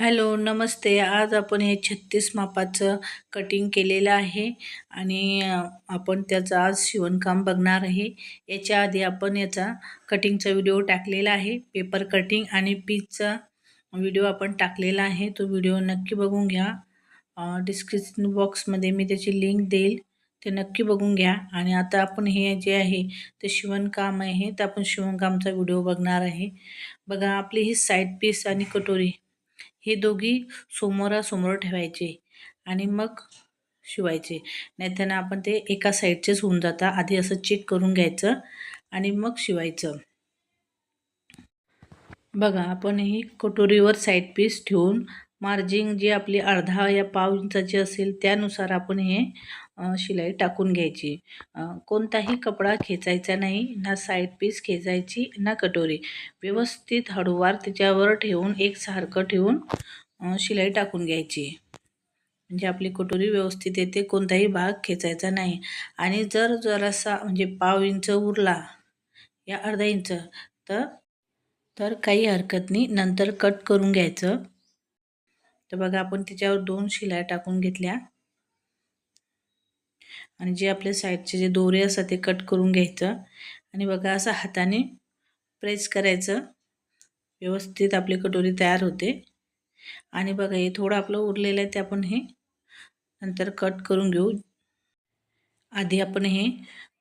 Hello नमस्ते. आज आपण हे छत्तीस मापाचं कटिंग केलेलं आहे आणि आपण त्याचं आज शिवणकाम बघणार आहे. याच्या आधी आपण याचा कटिंगचा व्हिडिओ टाकलेला आहे. पेपर कटिंग आणि पीचचा व्हिडिओ आपण टाकलेला आहे. तो व्हिडिओ नक्की बघून घ्या. डिस्क्रिप्शन बॉक्समध्ये मी त्याची लिंक देईल. ते नक्की बघून घ्या. आणि आता आपण हे जे आहे ते शिवणकाम आहे तर आपण शिवणकामचा व्हिडिओ बघणार आहे. बघा आपली ही साईड पीस आणि कटोरी. हे दोघी समोरासमोर ठेवायचे आणि मग शिवायचे. नाहीतर आपण ते एका साईडचेच होऊन जातात आधी असं चेक करून घ्यायचं आणि मग शिवायचं. बघा आपण ही कटोरीवर साईड पीस ठेवून मार्जिंग जी आपली अर्धा या पाव इंचाची असेल त्यानुसार आपण हे शिलाई टाकून घ्यायची. कोणताही कपडा खेचायचा नाही ना साईड पीस खेचायची ना कटोरी. व्यवस्थित हळूवार त्याच्यावर ठेवून एकसारखं ठेवून शिलाई टाकून घ्यायची. म्हणजे आपली कटोरी व्यवस्थित येते कोणताही भाग खेचायचा नाही. आणि जर जरासा म्हणजे पाव इंच उरला या अर्धा इंच तर तर काही हरकत नाही. नंतर कट करून घ्यायचं. तर बघा आपण त्याच्यावर दोन शिलाई टाकून घेतल्या. आणि जे आपल्या साईडचे जे दोरे असतात ते कट करून घ्यायचं. आणि बघा असं हाताने प्रेस करायचं. व्यवस्थित आपली कटोरी तयार होते. आणि बघा हे थोडं आपलं उरलेलं आहे ते आपण हे नंतर कट करून घेऊ. आधी आपण हे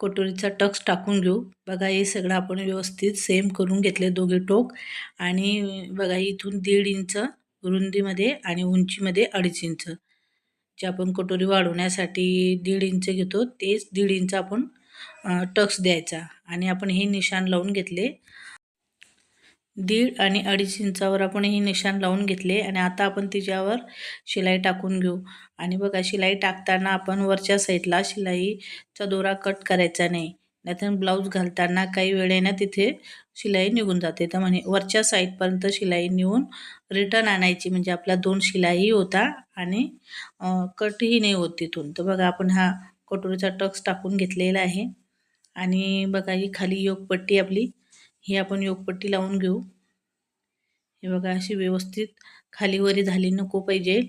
कटोरीचा टक्स टाकून घेऊ. बघा हे सगळं आपण व्यवस्थित सेम करून घेतले दोघे टोक. आणि बघा इथून दीड इंच रुंदीमध्ये आणि उंचीमध्ये अडीच इंच. जे आपण कटोरी वाढवण्यासाठी दीड इंच घेतो तेच दीड इंच आपण टक्स द्यायचा. आणि आपण हे निशाण लावून घेतले. दीड आणि अडीच इंचावर आपण हे निशाण लावून घेतले आणि आता आपण तिच्यावर शिलाई टाकून घेऊ. आणि बघा शिलाई टाकताना आपण वरच्या साईडला शिलाईचा दोरा कट करायचा नाही. नाहीतर ब्लाऊज घालताना काही वेळेनं तिथे शिलाई निघून जाते. तर म्हणे वरच्या साईडपर्यंत शिलाई नेऊन रिटर्न आणायची म्हणजे आपला दोन शिलाही होता आणि कटही नाही होत तिथून. तर बघा आपण हा कटोरीचा टक्स टाकून घेतलेला आहे. आणि बघा ही खाली योगपट्टी आपली ही आपण योगपट्टी लावून घेऊ. हे बघा अशी व्यवस्थित खालीवरी झाली नको पाहिजे.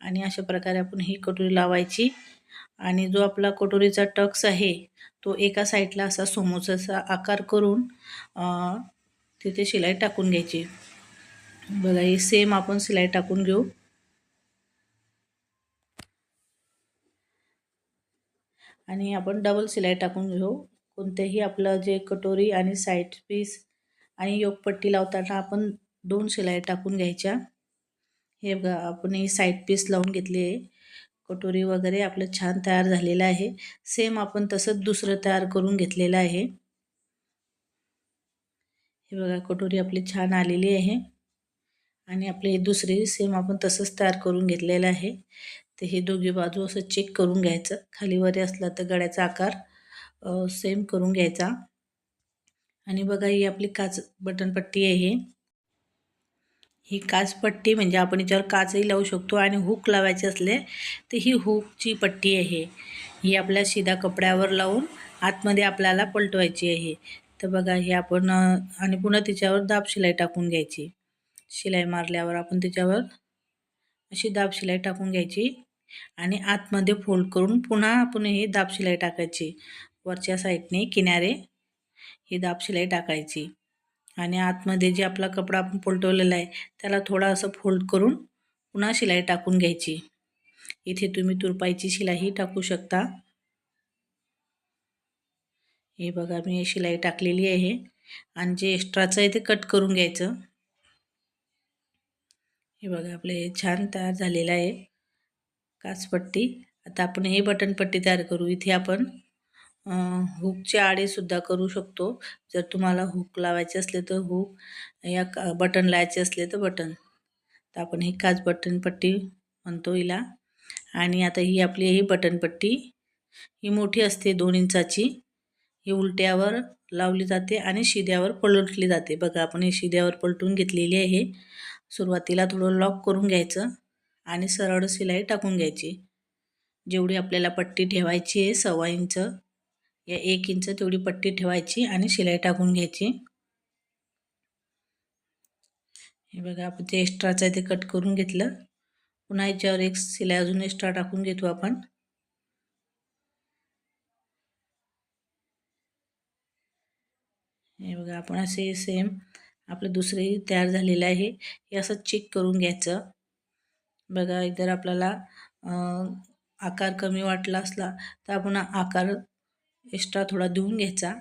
आणि अशा प्रकारे आपण ही कटोरी लावायची. आणि जो आपला कटोरीचा टक्स आहे तो एका साईडला असा समोसाचा आकार करून तिथे शिलाई टाकून घ्यायची. बघा हे सेम आपण शिलाई टाकून घेऊ. आणि आपण डबल शिलाई टाकून घेऊ. कोणतेही आपलं जे कटोरी आणि साईड पीस आणि योगपट्टी लावताना आपण दोन शिलाई टाकून घ्यायच्या. हे बघा आपण ही साईड पीस लावून घेतली आहे. कटोरी वगैरे आपलं छान तयार झालेलं आहे. सेम आपण तसंच दुसरं तयार करून घेतलेलं आहे. हे बघा कटोरी आपली छान आलेली आहे. आणि आपले दुसरे सेम आपण तसंच तयार करून घेतलेलं आहे. तर हे दोघी बाजू असं चेक करून घ्यायचं. खालीवरी असला तर गळ्याचा आकार सेम करून घ्यायचा. आणि बघा ही आपली काच बटनपट्टी आहे ही. काचपट्टी म्हणजे आपण याच्यावर काचही लावू शकतो आणि हुक लावायचे असले तर ही हुकची पट्टी आहे. ही आपल्या शिधा कपड्यावर लावून आतमध्ये आपल्याला पलटवायची आहे. तर बघा हे आपण आणि पुन्हा तिच्यावर दाब शिलाई टाकून घ्यायची. शिलाई मारल्यावर आपण त्याच्यावर अशी दाब शिलाई टाकून घ्यायची आणि आतमध्ये फोल्ड करून पुन्हा आपण हे दाब शिलाई टाकायची. वरच्या साईडने किनारे ही दाब शिलाई टाकायची. आणि आतमध्ये जे आपला कपडा आपण पलटवलेला आहे त्याला थोडा असं फोल्ड करून पुन्हा शिलाई टाकून घ्यायची. इथे तुम्ही तुरपाईची शिलाईही टाकू शकता. हे बघा मी शिलाई टाकलेली आहे. आणि जे एक्स्ट्राचं आहे ते कट करून घ्यायचं. हे बघा आपले छान तयार झालेलं आहे. काचपट्टी. आता आपण हे बटनपट्टी तयार करू. इथे आपण हुकचे आडेसुद्धा करू शकतो. जर तुम्हाला हुक लावायचे असले तर हुक या का बटन लावायचे असले तर बटन. तर आपण ही काच बटनपट्टी म्हणतो हिला. आणि आता ही आपली ही बटनपट्टी ही मोठी असते दोन इंचाची. ही उलट्यावर लावली जाते आणि शिद्यावर पलटली जाते. बघा आपण ही शिद्यावर पलटून घेतलेली आहे. सुरुवातीला थोडं लॉक करून घ्यायचं आणि सरळ शिलाई टाकून घ्यायची. जेवढी आपल्याला पट्टी ठेवायची आहे सव्वा इंच या एक इंच तेवढी पट्टी ठेवायची आणि शिलाई टाकून घ्यायची. हे बघा आपण ते एक्स्ट्राचं आहे ते कट करून घेतलं. पुन्हा याच्यावर एक शिलाई अजून एक्स्ट्रा टाकून घेतो आपण. हे बघा आपण असे सेम आपलं दुसरे तयार झालेलं आहे. हे असं चेक करून घ्यायचं. बघा इतर आपल्याला आकार कमी वाटला असला तर आपण आकार एक्स्ट्रा थोडा देऊन घ्यायचा.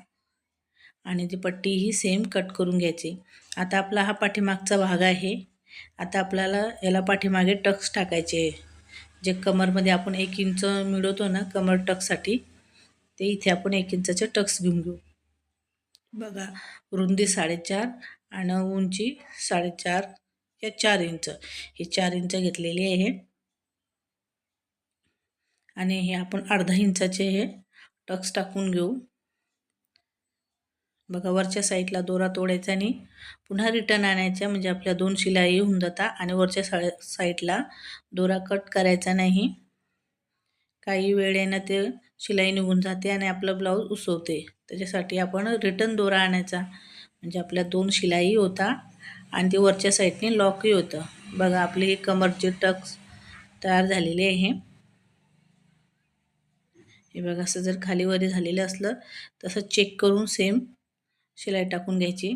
आणि ती पट्टी ही सेम कट करून घ्यायची. आता आपला हा पाठीमागचा भाग आहे. आता आपल्याला याला पाठीमागे टक्स टाकायचे. जे कमरमध्ये आपण एक इंच मिळवतो ना कमर टक्ससाठी ते इथे आपण एक इंचाचे टक्स घेऊन घेऊ. बघा रुंदी साडेचार आणि उंची साडेचार या चार इंच. हे चार इंच घेतलेली आहे. आणि हे आपण अर्धा इंचाचे हे टक्स टाकून घेऊ. बघा वरच्या साईडला दोरा तोडायचा आणि पुन्हा रिटर्न आणायच्या म्हणजे आपल्या दोन शिलाई होऊन जातात आणि वरच्या सा साईडला दोरा कट करायचा नाही. काही वेळेनं ते शिलाई निघून जाते आणि आपलं ब्लाऊज उसवते त्याच्यासाठी आपण रिटर्न दोरा आणायचा. म्हणजे आपल्या दोन शिलाई होता आणि ते वरच्या साईडने लॉकही होतं. बघा आपले हे कमरचे टक्स तयार झालेले आहे. हे बघा असं जर खालीवरी झालेलं असलं तसं चेक करून सेम शिलाई टाकून घ्यायची.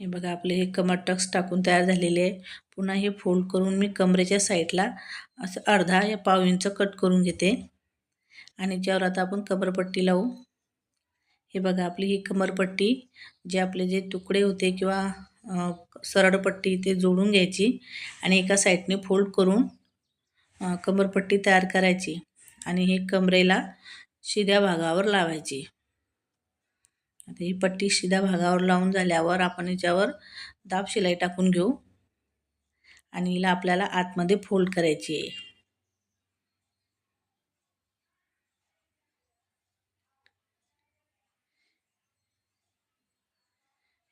हे बघा आपले हे कमर टक्स टाकून तयार झालेले आहे. पुन्हा हे फोल्ड करून मी कमरेच्या साईडला असं अर्धा या पाव इंच कट करून घेते. आणि ज्यावर आता आपण कमरपट्टी लावू. हे बघा आपली ही कमरपट्टी जे आपले जे तुकडे होते किंवा सरळपट्टी ते जोडून घ्यायची आणि एका साईडने फोल्ड करून कमरपट्टी तयार करायची आणि हे कमरेला शिध्या भागावर लावायची. आता ही पट्टी शिध्या भागावर लावून झाल्यावर आपण याच्यावर दाब शिलाई टाकून घेऊ आणि हिला आपल्याला आतमध्ये फोल्ड करायची आहे.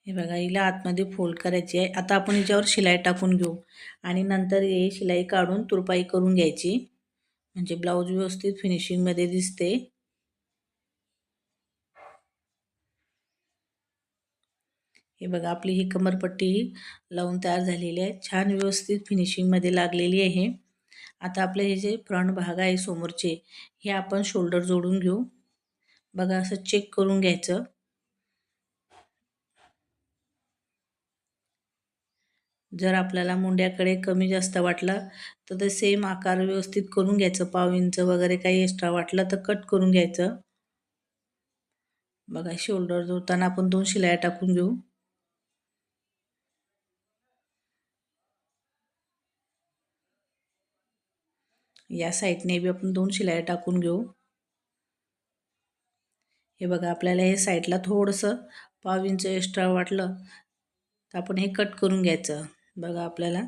हे बघा हिला आतमध्ये फोल्ड करायची आहे. आता आपण हिच्यावर शिलाई टाकून घेऊ. आणि नंतर हे शिलाई काढून तुरपाई करून घ्यायची. म्हणजे ब्लाऊज व्यवस्थित फिनिशिंगमध्ये दिसते. हे बघा आपली ही कमरपट्टी लावून तयार झालेली आहे. छान व्यवस्थित फिनिशिंगमध्ये लागलेली आहे आता आपले हे जे फ्रंट भाग आहे समोरचे हे आपण शोल्डर जोडून घेऊ. बघा असं चेक करून घ्यायचं. जर आपल्याला मुंड्याकडे कमी जास्त वाटला तर ते सेम आकार व्यवस्थित करून घ्यायचं. पाव इंच वगैरे काही एक्स्ट्रा वाटलं तर कट करून घ्यायचं. बघा शोल्डर जोडताना आपण दोन शिलाया टाकून घेऊ. या साईडने बी आपण दोन शिलाया टाकून घेऊ. हे बघा आपल्याला हे साईडला थोडंसं पाव इंच एक्स्ट्रा वाटलं तर आपण हे कट करून घ्यायचं. बघा आपल्याला.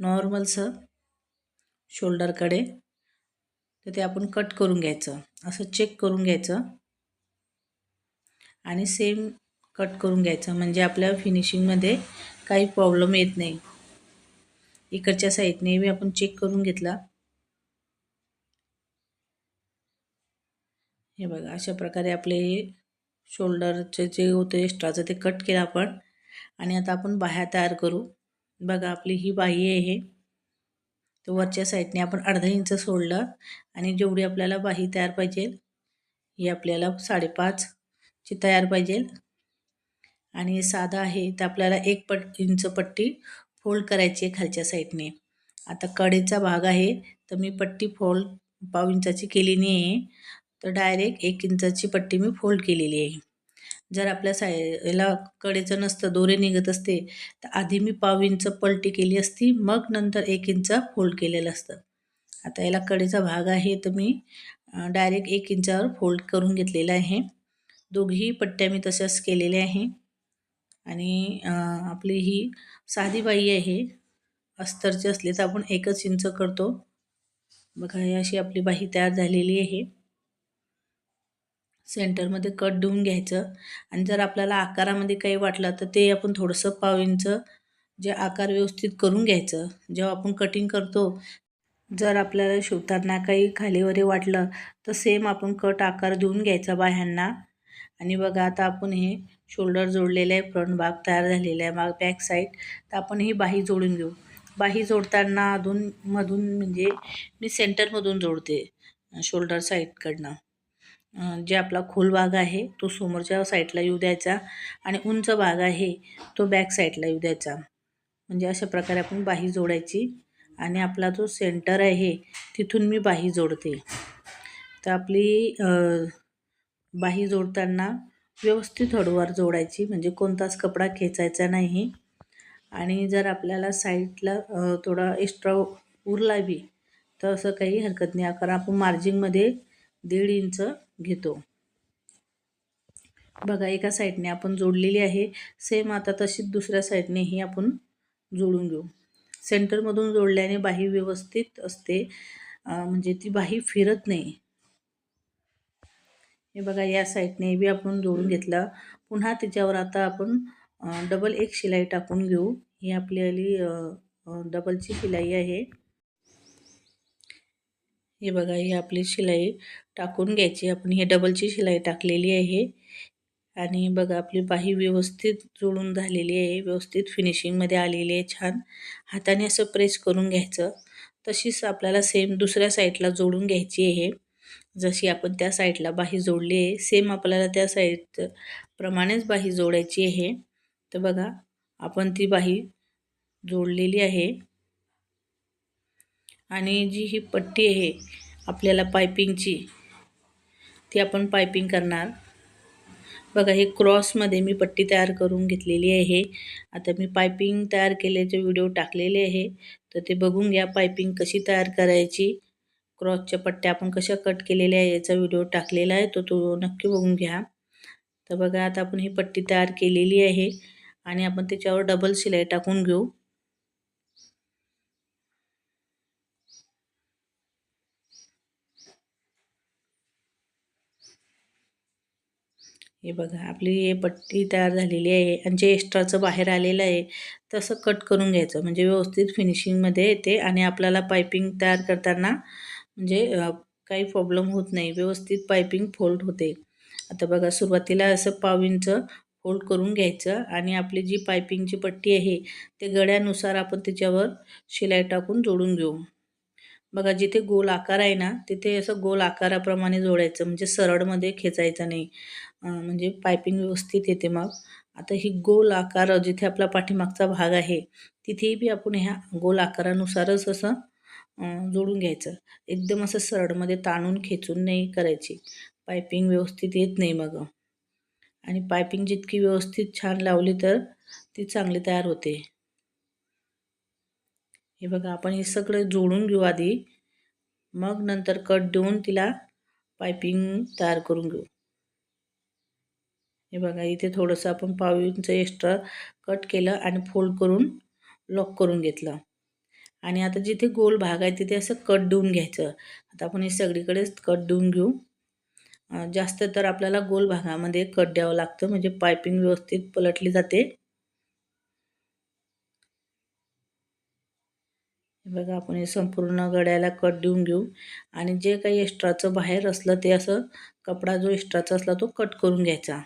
नॉर्मलसं शोल्डरकडे. तर ते आपण कट करून घ्यायचं. असं चेक करून घ्यायचं. आणि सेम कट करून घ्यायचं. म्हणजे आपल्या फिनिशिंगमध्ये काही प्रॉब्लेम येत नाही. इकडच्या साईडने बी आपण चेक करून घेतला. हे बघा अशा प्रकारे आपले शोल्डरचे जे होते एक्स्ट्राचं ते कट केलं आपण. आणि आता आपण बाह्या तयार करू. बघा आपली ही बाही आहे तर वरच्या साईडने आपण अर्धा इंच सोडलं आणि जेवढी आपल्याला बाही तयार पाहिजे ही आपल्याला साडेपाचची तयार पाहिजे. आणि साधा आहे तर आपल्याला एक पट इंच पट्टी फोल्ड करायची आहे खालच्या साईडने. आता कडेचा भाग आहे तर मी पट्टी फोल्ड पाव इंचाची केली नाही आहे तर डायरेक्ट एक इंचाची पट्टी मी फोल्ड केलेली आहे. जर आपल्या साय याला कडेचं नसतं दोरे निघत असते तर आधी मी पाव इंच पलटी केली असती मग नंतर एक इंच फोल्ड केलेलं असतं. आता याला कडेचा भाग आहे तर मी डायरेक्ट एक इंचावर फोल्ड करून घेतलेला आहे. दोघीही पट्ट्या मी तशाच केलेल्या आहे. आणि आपली ही साधी बाई आहे अस्तरची असली तर आपण एकच इंच करतो. बघा ही अशी आपली बाही तयार झालेली आहे. सेंटरमध्ये कट देऊन घ्यायचं. आणि जर आपल्याला आकारामध्ये काही वाटलं तर ते आपण थोडंसं पाव इंच जे आकार व्यवस्थित करून घ्यायचं. जेव्हा आपण कटिंग करतो जर आपल्याला शिवताना काही खालीवरे वाटलं तर सेम आपण कट आकार देऊन घ्यायचा बाह्यांना. आणि बघा आता आपण हे शोल्डर जोडलेलं आहे फ्रंट भाग तयार झालेला आहे माग बॅक साईड तर आपण ही बाही जोडून घेऊ. बाही जोडताना अधून मधून म्हणजे मी सेंटरमधून जोडते शोल्डर साईडकडनं जे आपला खोल भाग आहे तो समोरच्या साईडला येऊ द्यायचा आणि उंच भाग आहे तो बॅक साईडला येऊ द्यायचा. म्हणजे अशा प्रकारे आपण बाही जोडायची आणि आपला जो सेंटर आहे तिथून मी बाही जोडते. तर आपली बाही जोडताना व्यवस्थित हळूवार जोडायची म्हणजे कोणताच कपडा खेचायचा नाही. आणि जर आपल्याला साईडला थोडा एक्स्ट्रा उरला बी तर असं काही हरकत नाही. कारण आपण मार्जिंगमध्ये दीड इंच घेतो. बघा एका साईडने आपण जोडलेली आहे. सेम आता तशीच दुसऱ्या साईडनेही आपण जोडून घेऊ. सेंटरमधून जोडल्याने बाही व्यवस्थित असते. म्हणजे ती बाही फिरत नाही. हे बघा या साईडने बी आपण जोडून घेतला. पुन्हा त्याच्यावर आता आपण डबल एक शिलाई टाकून घेऊ. ही आपली आली डबलची शिलाई आहे. हे बघा ही आपली शिलाई टाकून घ्यायची. आपण हे डबलची शिलाई टाकलेली आहे. आणि बघा आपली बाही व्यवस्थित जुळून झालेली आहे. व्यवस्थित फिनिशिंगमध्ये आलेली आहे. छान. हाताने असं प्रेस करून घ्यायचं. तशीच आपल्याला सेम दुसऱ्या साईडला जोडून घ्यायची आहे. जशी आपण त्या साईडला बाही जोडली आहे सेम आपल्याला त्या साईड प्रमाणेच बाही जोडायची आहे. तर बघा आपण ती बाही जोडलेली आहे. आणि जी ही पट्टी आहे आपल्याला पायपिंगची ती आपण पायपिंग करणार. बघा हे क्रॉसमध्ये मी पट्टी तयार करून घेतलेली आहे. आता मी पायपिंग तयार केल्याचे व्हिडिओ टाकलेले आहे. तर ते बघून घ्या पायपिंग कशी तयार करायची. क्रॉसच्या पट्ट्या आपण कशा कट केलेल्या आहे याचा व्हिडिओ टाकलेला आहे तो तो नक्की बघून घ्या. तर बघा आता आपण ही पट्टी तयार केलेली आहे आणि आपण त्याच्यावर डबल शिलाई टाकून घेऊ. हे बघा आपली हे पट्टी तयार झालेली आहे आणि जे एक्स्ट्राचं बाहेर आलेलं आहे तसं कट करून घ्यायचं. म्हणजे व्यवस्थित फिनिशिंगमध्ये येते आणि आपल्याला पायपिंग तयार करताना म्हणजे काही प्रॉब्लेम होत नाही. व्यवस्थित पायपिंग फोल्ड होते. आता बघा सुरुवातीला असं पाविंचं फोल्ड करून घ्यायचं आणि आपली जी पायपिंगची पट्टी आहे ते गड्यानुसार आपण त्याच्यावर शिलाई टाकून जोडून घेऊ. बघा जिथे गोल आकार आहे ना तिथे असं गोल आकाराप्रमाणे जोडायचं. म्हणजे सरळमध्ये खेचायचं नाही. म्हणजे पायपिंग व्यवस्थित येते मग. आता ही गोल आकार जिथे आपला पाठीमागचा भाग आहे तिथेही बी आपण ह्या गोल आकारानुसारच असं जोडून घ्यायचं. एकदम असं सरळमध्ये ताणून खेचून नाही करायची. पायपिंग व्यवस्थित येत नाही मग. आणि पायपिंग जितकी व्यवस्थित छान लावली तर ती चांगली तयार होते. हे बघा आपण हे सगळं जोडून घेऊ आधी. मग नंतर कट देऊन तिला पायपिंग तयार करून घेऊ. हे बघा इथे थोडंसं आपण पाव इंच एक्स्ट्रा कट केलं आणि फोल्ड करून लॉक करून घेतलं. आणि आता जिथे गोल भाग आहे तिथे असं कट देऊन घ्यायचं. आता आपण हे सगळीकडेच कट देऊन घेऊ. जास्त तर आपल्याला गोल भागामध्ये कट द्यावं लागतं म्हणजे पायपिंग व्यवस्थित पलटली जाते. बघा आपण हे संपूर्ण गड्याला कट देऊन घेऊ. आणि जे काही एक्स्ट्राचं बाहेर असलं ते असं कपडा जो एक्स्ट्राचा असला तो कट करून घ्यायचा.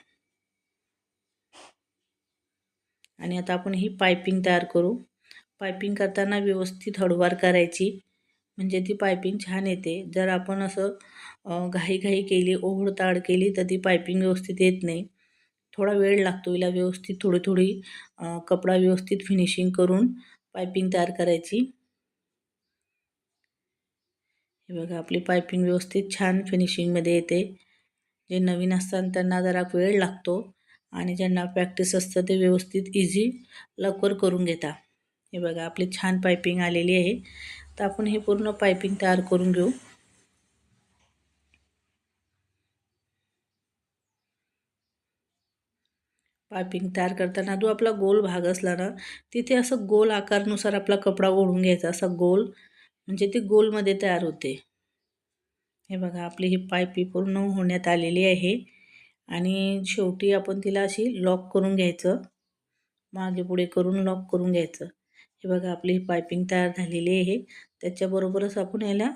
आणि आता आपण ही पायपिंग तयार करू. पायपिंग करताना व्यवस्थित हळूवार करायची. म्हणजे ती पायपिंग छान येते. जर आपण असं घाईघाई केली ओघडताड केली तर ती पायपिंग व्यवस्थित येत नाही. थोडा वेळ लागतो हिला व्यवस्थित थोडी थोडी कपडा व्यवस्थित फिनिशिंग करून पायपिंग तयार करायची. हे बघा आपली पायपिंग व्यवस्थित छान फिनिशिंगमध्ये येते. जे नवीन असतात त्यांना जरा वेळ लागतो आणि ज्यांना प्रॅक्टिस असतं ते व्यवस्थित इझी लवकर करून घेता. हे बघा आपली छान पायपिंग आलेली आहे. तर आपण हे पूर्ण पायपिंग तयार करून घेऊ. पायपिंग तयार करताना जो आपला गोल भाग असला ना तिथे असं गोल आकारनुसार आपला कपडा ओढून घ्यायचा असा गोल म्हणजे ती गोलमध्ये तयार होते. हे बघा आपली ही पायपी पूर्ण होण्यात आलेली आहे. आणि शेवटी आपण तिला अशी लॉक करून घ्यायचं. मागे पुढे करून लॉक करून घ्यायचं. हे बघा आपली पायपिंग तयार झालेली आहे. त्याच्याबरोबरच आपण याला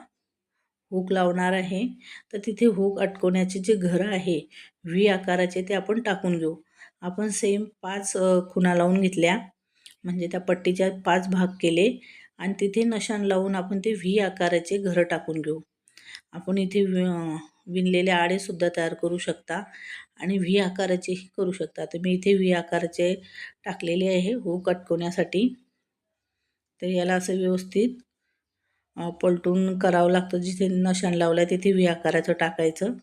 हुक लावणार आहे. तर तिथे हुक अटकवण्याचे जे घरं आहे व्ही आकाराचे ते आपण टाकून घेऊ. आपण सेम पाच खुणा लावून घेतल्या. म्हणजे त्या पट्टीच्या पाच भाग केले. आणि तिथे नशान लावून आपण ते व्ही आकाराचे घरं टाकून घेऊ. आपण इथे वि- विणलेले आडेसुद्धा तयार करू शकता. आणि व्ही आकाराचेही करू शकता. तर मी इथे व्ही आकाराचे टाकलेले आहे. हो कटकवण्यासाठी तर याला असं व्यवस्थित पलटून करावं लागतं. जिथे नशान लावलं आहे तिथे व्ही आकाराचं टाकायचं.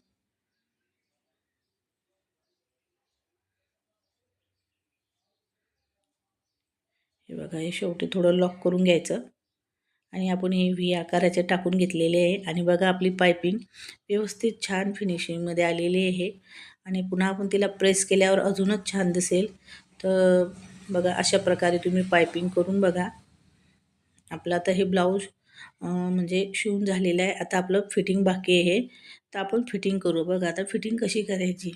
हे बघा हे शेवटी थोडं लॉक करून घ्यायचं. आणि आपण हे व्ही आकाराचे टाकून घेतलेले आहे. आणि बघा आपली पायपिंग व्यवस्थित छान फिनिशिंगमध्ये आलेली आहे. आणि पुन्हा आपण तिला प्रेस केल्यावर अजूनच छान दिसेल. तर बघा अशा प्रकारे तुम्ही पायपिंग करून बघा. आपलं आता हे ब्लाऊज म्हणजे शिवून झालेलं आहे. आता आपलं फिटिंग बाकी आहे. तर आपण फिटिंग करू. बघा आता फिटिंग कशी करायची?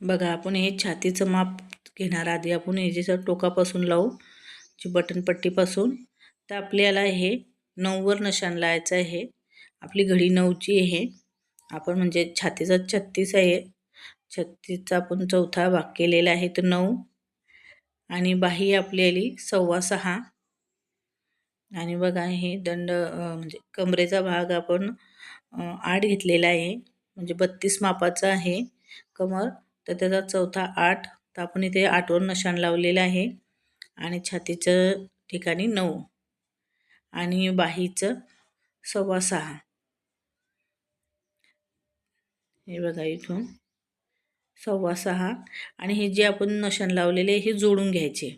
बघा आपण हे छातीचं माप घेणार आधी. आपण हे टोकापासून लावू जी बटनपट्टीपासून तर आपल्याला हे नऊवर नशान लावायचं आहे. आपली घडी नऊची आहे. आपण म्हणजे छातीचा छत्तीस आहे. छत्तीसचा आपण चौथा भाग केलेला आहे तर नऊ. आणि बाही आपली आली सव्वा सहा. आणि बघा हे दंड म्हणजे कमरेचा भाग आपण आठ घेतलेला आहे. म्हणजे बत्तीस मापाचा आहे कमर. तर त्याचा चौथा आठ. तर आपण इथे आठवर नशान लावलेलं आहे. आणि छातीचं ठिकाणी नऊ. आणि बाहीचं सव्वा सहा. हे बघा इथून. सव्वा सहा. आणि हे जे आपण नशान लावलेले हे जोडून घ्यायचे.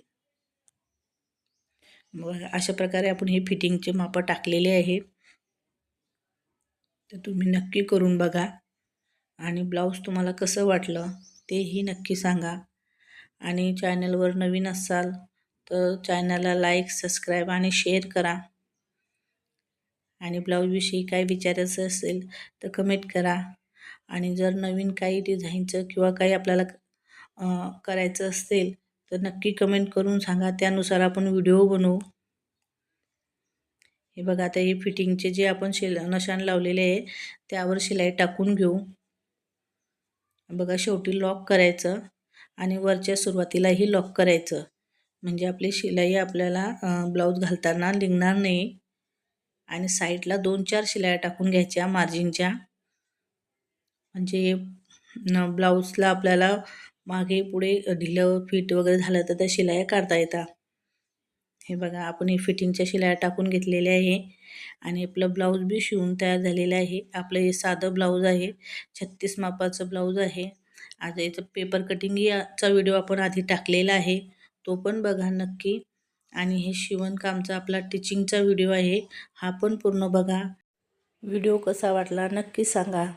बघा अशा प्रकारे आपण हे फिटिंगचे मापं टाकलेले आहे. तर तुम्ही नक्की करून बघा. आणि ब्लाऊज तुम्हाला कसं वाटलं तेही नक्की सांगा. आणि चॅनलवर नवीन असाल तर चॅनलला लाईक सबस्क्राईब आणि शेअर करा. आणि ब्लाऊजविषयी काय विचारायचं असेल तर कमेंट करा. आणि जर नवीन काही डिझाईनचं किंवा काही आपल्याला करायचं असेल तर नक्की कमेंट करून सांगा. त्यानुसार आपण व्हिडिओ बनवू. हे बघा आता हे फिटिंगचे जे आपण शिल नशान लावलेले आहे त्यावर शिलाई टाकून घेऊ. बघा शेवटी लॉक करायचं आणि वरच्या सुरुवातीलाही लॉक करायचं. म्हणजे आपली शिलाई आपल्याला ब्लाऊज घालताना लिंगणार नाही. आणि साईडला दोन चार शिलाया टाकून घ्यायच्या मार्जिनच्या. म्हणजे न ब्लाऊजला आपल्याला मागे पुढे ढिलं फिट वगैरे झालं तर त्या शिलाया काढता येतात. हे बघा आपण हे फिटिंगच्या शिलाया टाकून घेतलेल्या आहे. आणि आपलं ब्लाऊज बी शिवून तयार झालेलं आहे. आपलं हे साधं ब्लाऊज आहे. छत्तीस मापाचं ब्लाऊज आहे. आज याचं पेपर कटिंग याचा व्हिडिओ आपण आधी टाकलेला आहे. तो पण बघा नक्की. आणि हे शिवणकामचा आपला टिचिंगचा व्हिडिओ आहे. हा पण पूर्ण बघा. व्हिडिओ कसा वाटला नक्की सांगा.